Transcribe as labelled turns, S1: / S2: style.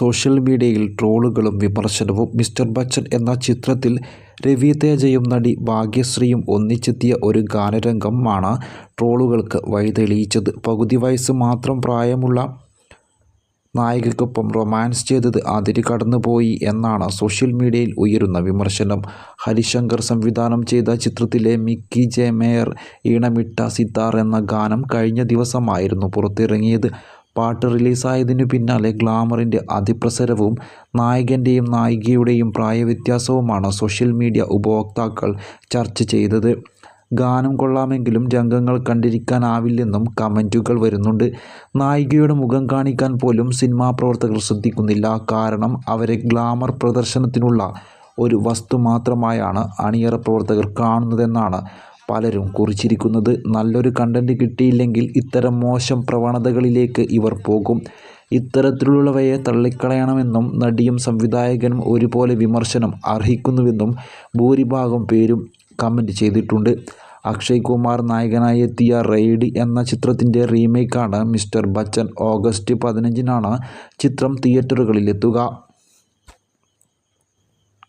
S1: Social മീഡിയയിൽ ട്രോളുകളും വിമർശനവും mister Bachchan എന്ന ചിത്രത്തിൽ രവി തേജയും നടി ഭാഗ്യശ്രീയും ഒന്നിച്ചെത്തിയ ഒരു ഗാനരംഗമാണ് ട്രോളുകൾക്ക് വഴിതെളിയിച്ചത്. പകുതി വയസ്സ് മാത്രം പ്രായമുള്ള നായികയ്ക്കൊപ്പം റൊമാൻസ് ചെയ്തത് അതിര് കടന്നുപോയി എന്നാണ് സോഷ്യൽ മീഡിയയിൽ ഉയരുന്ന വിമർശനം. ഹരിശങ്കർ സംവിധാനം ചെയ്ത ചിത്രത്തിലെ മിക്കി ജെ മേയർ ഈണമിട്ട സിത്താർ എന്ന ഗാനം കഴിഞ്ഞ ദിവസമായിരുന്നു പുറത്തിറങ്ങിയത്. പാട്ട് റിലീസായതിനു പിന്നാലെ ഗ്ലാമറിന്റെ അതിപ്രസരവും നായകന്റെയും നായികയുടെയും പ്രായവ്യത്യാസവുമാണ് സോഷ്യൽ മീഡിയ ഉപഭോക്താക്കൾ ചർച്ച ചെയ്തത്. ഗാനം കൊള്ളാമെങ്കിലും രംഗങ്ങൾ കണ്ടിരിക്കാനാവില്ലെന്നും കമന്റുകൾ വരുന്നുണ്ട്. നായികയുടെ മുഖം കാണിക്കാൻ പോലും സിനിമാ പ്രവർത്തകർ ശ്രദ്ധിക്കുന്നില്ല. കാരണം അവരെ ഗ്ലാമർ പ്രദർശനത്തിനുള്ള ഒരു വസ്തു മാത്രമായാണ് അണിയറ പ്രവർത്തകർ കാണുന്നതെന്നാണ് പലരും കുറിച്ചിരിക്കുന്നത് നല്ലൊരു കണ്ടന്റ് കിട്ടിയില്ലെങ്കിൽ ഇത്തരം മോശം പ്രവണതകളിലേക്ക് ഇവർ പോകും. ഇത്തരത്തിലുള്ളവയെ തള്ളിക്കളയണമെന്നും നടിയും സംവിധായകനും ഒരുപോലെ വിമർശനം അർഹിക്കുന്നുവെന്നും ഭൂരിഭാഗം പേരും കമന്റ് ചെയ്തിട്ടുണ്ട്. അക്ഷയ് കുമാർ നായകനായി എത്തിയ റെയ്ഡ് എന്ന ചിത്രത്തിന്റെ റീമേക്കാണ് മിസ്റ്റർ ബച്ചൻ. ഓഗസ്റ്റ് പതിനഞ്ചിനാണ് ചിത്രം തിയേറ്ററുകളിലെത്തുക